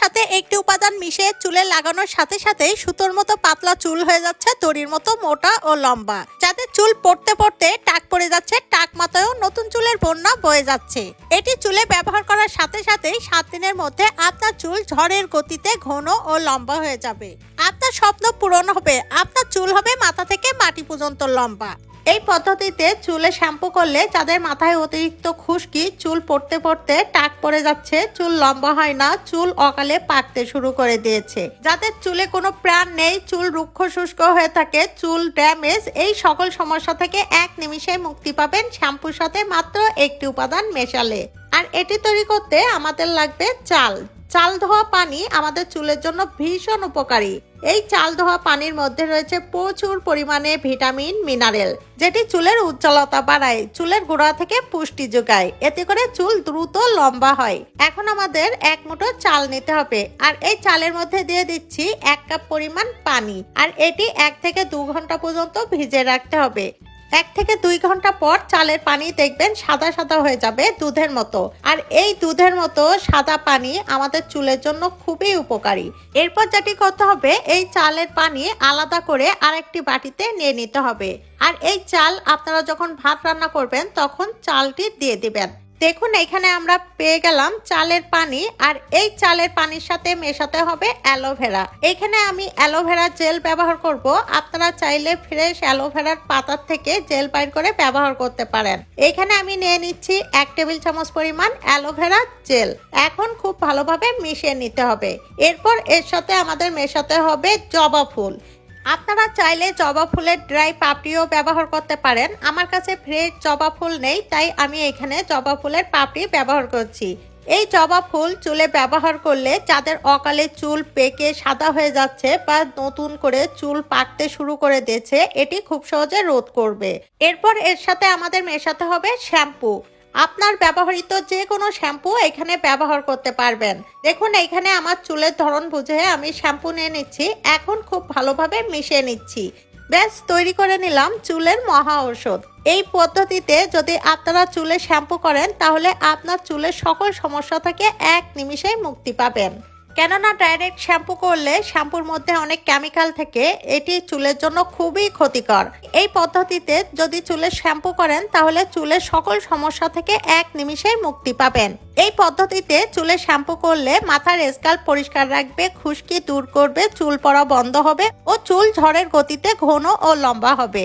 সাথে একটি উপাদান মিশে চুলে লাগানোর সাথে সাথে সুতোর মতো পাতলা চুল হয়ে যাচ্ছে দড়ির মতো মোটা ও লম্বা। যাদের চুল পড়তে পড়তে টাক পড়ে যাচ্ছে, টাক মাথায়ও নতুন চুলের বন্যা বয়ে যাচ্ছে। এটি চুলে ব্যবহার করার সাথে সাথে সাত দিনের মধ্যে আপনার চুল ঝড়ের গতিতে ঘন ও লম্বা হয়ে যাবে। আপনার স্বপ্ন পূরণ হবে। আপনার চুল হবে মাথা থেকে মাটি পর্যন্ত লম্বা। এই পদ্ধতিতে চুলে শ্যাম্পু করলে যাদের মাথায় অতিরিক্ত খুশকি, চুল পড়তে পড়তে টাক পড়ে যাচ্ছে, চুল লম্বা হয় না, চুল অকালে পাকতে শুরু করে দিয়েছে। যাদের চুলে কোনো প্রাণ নেই, চুল রুক্ষ শুষ্ক হয়ে থাকে, চুল ড্যামেজ, এই সকল সমস্যা থেকে এক নিমিষে মুক্তি পাবেন শ্যাম্পুর সাথে মাত্র একটি উপাদান মেশালে। আর এটি তৈরি করতে আমাদের লাগবে চাল চাল ধোয়া পানি আমাদের চুলের জন্য ভীষণ উপকারী। এই চাল ধোয়া পানির মধ্যে রয়েছে প্রচুর পরিমাণে ভিটামিন, মিনারেল, যেটি চুলের উজ্জ্বলতা বাড়ায়, চুলের গোড়া থেকে পুষ্টি যোগায়। এতে করে চুল দ্রুত লম্বা হয়। এখন আমাদের এক মুঠো চাল নিতে হবে। আর এই চালের মধ্যে দিয়ে দিচ্ছি এক কাপ পরিমাণ পানি। আর এটি এক থেকে দু ঘণ্টা পর্যন্ত ভিজে রাখতে হবে। এক থেকে দুই ঘণ্টা পর চালের পানি দেখবেন সাদা সাদা হয়ে যাবে দুধের মতো। আর এই দুধের মতো সাদা পানি আমাদের চুলের জন্য খুবই উপকারী। এরপর যেটি করতে হবে, এই চালের পানি আলাদা করে আরেকটি বাটিতে নিয়ে নিতে হবে। আর এই চাল আপনারা যখন ভাত রান্না করবেন, তখন চালটি দিয়ে দিবেন। দেখুন, এখানে আমরা পেয়ে গেলাম চালের পানি, আর এই চালের পানির সাথে মেশাতে হবে অ্যালোভেরা। এখানে আমি অ্যালোভেরা জেল ব্যবহার করব। আপনারা চাইলে ফ্রেশ অ্যালোভেরার পাতার থেকে জেল বাইর করে ব্যবহার করতে পারেন। এখানে আমি নিয়ে নিচ্ছি এক টেবিল চামচ পরিমাণ অ্যালোভেরা জেল। এখন খুব ভালোভাবে মিশিয়ে নিতে হবে। এরপর এর সাথে আমাদের মেশাতে হবে জবা ফুল। আপনারা চাইলে জবা ফুলের ড্রাই পাপড়িও ব্যবহার করতে পারেন। আমার কাছে ফ্রেশ জবা ফুল নেই, তাই আমি এখানে জবা ফুলের পাপড়ি ব্যবহার করছি। এই জবা ফুল চুলে ব্যবহার করলে যাদের অকালে চুল পেকে সাদা হয়ে যাচ্ছে বা নতুন করে চুল পাকতে শুরু করে দিয়েছে। এটি খুব সহজে রোধ করবে। এরপর এর সাথে আমাদের মেশাতে হবে শ্যাম্পু। আপনার ব্যবহৃত যে কোনো শ্যাম্পু এখানে ব্যবহার করতে পারবেন। দেখুন, এখানে আমার চুলের ধরন বুঝে আমি শ্যাম্পু নিয়ে নিচ্ছি, এখন খুব ভালোভাবে মিশিয়ে নিচ্ছি। ব্যাস, তৈরি করে নিলাম চুলের মহা ঔষধ। এই পদ্ধতিতে যদি আপনারা চুলে শ্যাম্পু করেন, তাহলে আপনার চুলের সকল সমস্যা থেকে এক নিমিষেই মুক্তি পাবেন। কেননা ডাইরেক্ট শ্যাম্পু করলে শ্যাম্পুর মধ্যে অনেক কেমিক্যাল থেকে এটি চুলের জন্য খুবই ক্ষতিকর। এই পদ্ধতিতে যদি চুলে শ্যাম্পু করেন, তাহলে চুলের সকল সমস্যা থেকে এক নিমিষেই মুক্তি পাবেন। এই পদ্ধতিতে চুলে শ্যাম্পু করলে মাথার স্কাল্প পরিষ্কার রাখবে, খুশকি দূর করবে, চুল পড়া বন্ধ হবে ও চুল ঝড়ের গতিতে ঘন ও লম্বা হবে।